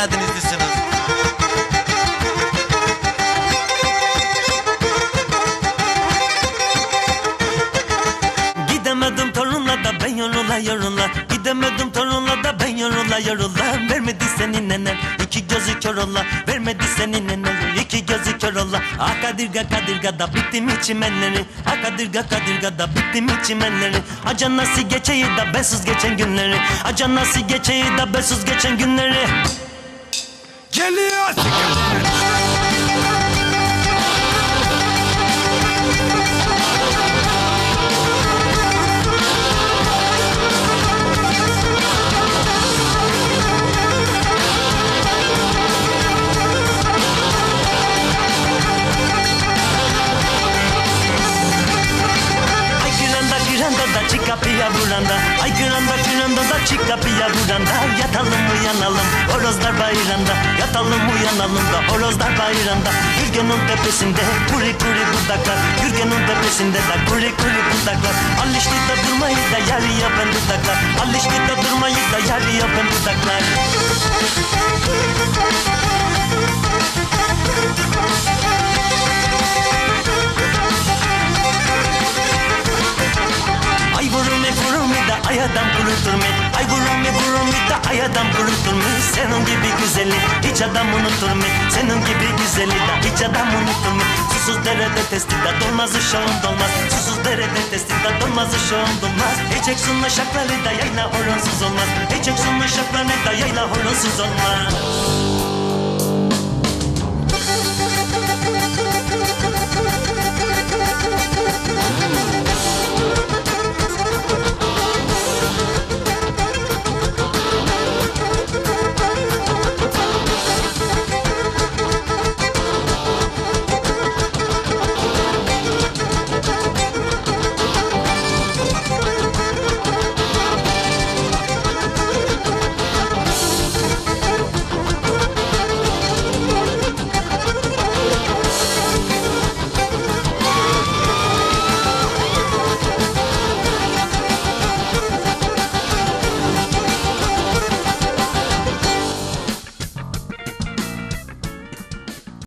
Karadenizlisiniz. Gidemedim torunla da ben yorula yorula. Gidemedim torunla da ben yorula yorula. Vermedi senin nenem iki gözü kör ola. Vermedi senin nenem iki gözü kör ola. Akadirga kadirga da bittim içimenleri Akadirga kadirga da bittim içimenleri Acan nasıl geçeyi da bensiz geçen günleri. Acan nasıl geçeyi da bensiz geçen günleri. Geliyor. Kapıya Ay giranda giranda da çık kapıya buranda Yatalım uyanalım horozlar bayranda Yatalım uyanalım da horozlar bayranda Gürgen'in tepesinde kuri kuri budaklar Gürgen'in tepesinde de kuri kuri budaklar Alıştı da durmayı da yarı yapan dudaklar Alıştı da me da ay vurum me da ay adam kurutur me Senin gibi güzeli hiç adam unutur me Senin gibi güzeli da hiç adam unutur me Susuz derede testida dolmaz uşağım dolmaz. Susuz derede testida dolmaz uşağım dolmaz. Eceksin şakları da yayla horonsuz olmaz. Eceksin şakları da yayla horonsuz olmaz